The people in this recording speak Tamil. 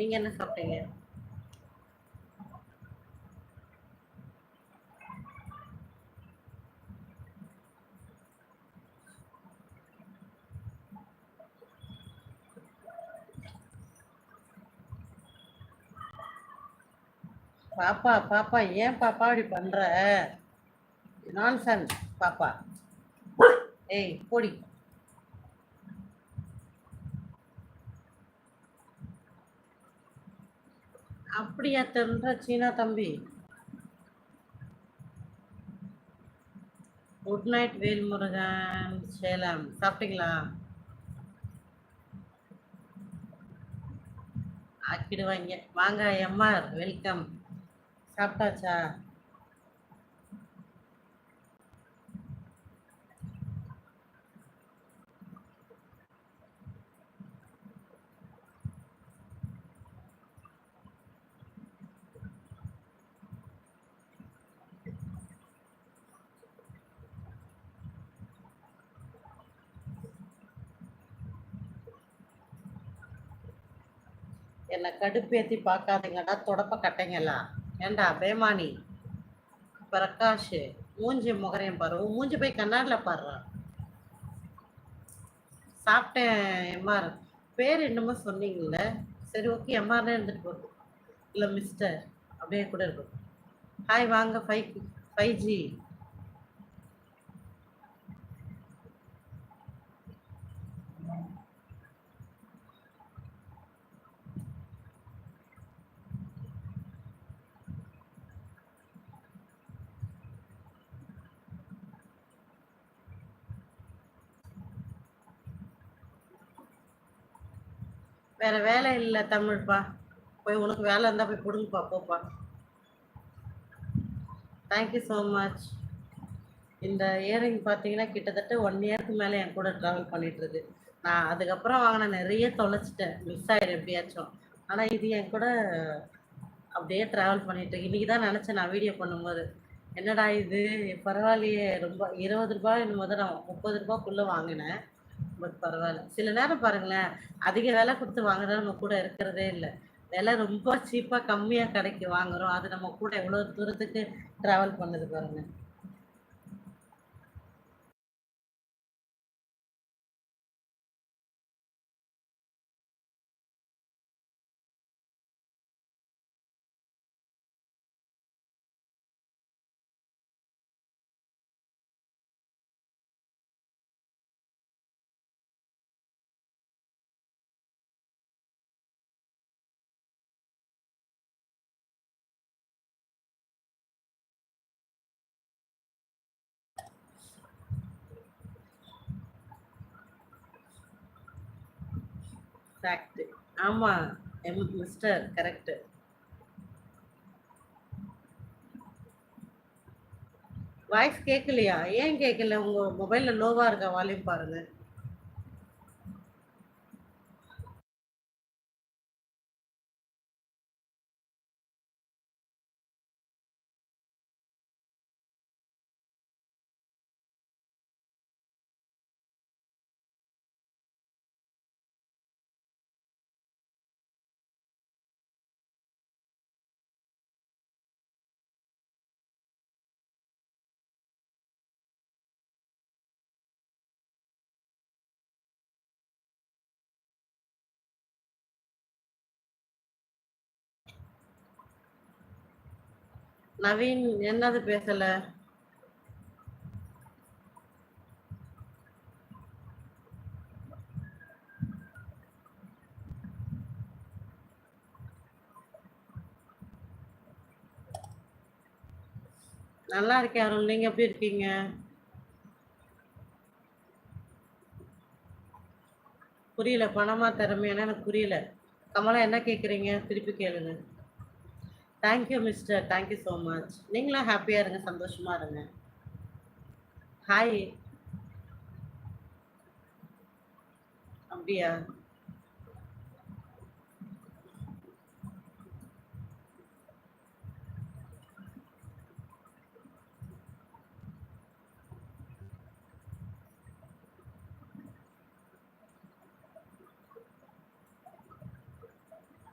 நீங்க என்ன சாப்பிட்டீங்க? பாப்பா பாப்பா ஏன் பாப்பா அப்படி பண்ற? நான்சென்ஸ் பாப்பா. ஏய் போடி. அப்படியா தென்ற சீனா தம்பி? Good night Velmurugan. சேலம். சாப்பிட்டீங்களா? ஆக்கிடுவாங்க. வாங்க எம்ஆர் வெல்கம் சாப்பிட்டாச்சா? என்னை கடுப்பேத்தி பார்க்காதீங்கடா தொடப்ப கட்டைங்களா ஏண்டா பேமானி? பிரகாஷ் மூஞ்சி முகரையும் பாரு. மூஞ்சி போய் கண்ணாடியில் பாடுறான் சாப்பிட்டேன் எம்ஆர். பேர் என்னமோ சொன்னீங்கல்ல? சரி ஓகே எம்ஆர்னே இருந்துட்டு போகும் இல்லை மிஸ்டர் அப்படியே கூட இருக்கும். ஹாய் வாங்க ஃபைவ் ஃபைவ் ஜி வேற வேலை இல்லை தமிழ்ப்பா. போய் உனக்கு வேலை இருந்தால் போய் கொடுங்கப்பா போப்பா. தேங்க்யூ ஸோ மச் இந்த இயரிங் பார்த்தீங்கன்னா கிட்டத்தட்ட ஒன் இயர்க்கு மேலே என் கூட ட்ராவல் பண்ணிட்டுருக்கு நான் அதுக்கப்புறம் வாங்கின நிறைய தொலைச்சிட்டேன். மிஸ் ஆகிடும் எப்படியாச்சும். ஆனால் இது என் கூட அப்படியே ட்ராவல் பண்ணிட்டு இன்றைக்கி தான் நினச்சேன் நான் வீடியோ பண்ணும்போது. என்னடா இது? பரவாயில்லையே. ரொம்ப இருபது ரூபாய் முதல் நான் முப்பது ரூபாய்க்குள்ளே வாங்கினேன். பட் பரவாயில்ல. சில நேரம் பாருங்களேன் அதிக விலை கொடுத்து வாங்குறது நம்ம கூட இருக்கிறதே இல்லை. விலை ரொம்ப சீப்பாக கம்மியாக கடைக்கு வாங்குறோம். அது நம்ம கூட எவ்வளோ தூரத்துக்கு ட்ராவல் பண்ணுது பாருங்கள் ஃபேக்ட் ஆமாம் எம் மிஸ்டர் கரெக்ட் வாய்ஸ் கேட்கலையா ஏன் கேட்கல உங்கள் மொபைலில் லோவாக இருக்கா? வால்யூம் பாருங்கள் நவீன் என்னது பேசல? நல்லா இருக்கேன் அருள் நீங்க எப்படி இருக்கீங்க? புரியல பணமா திறமையான எனக்கு புரியல. கமலா என்ன கேட்குறீங்க திருப்பி கேளுங்க. Thank you mister thank you so much நீங்களும் ஹாப்பியாக இருங்க சந்தோஷமாக இருங்க. ஹாய் அப்படியா?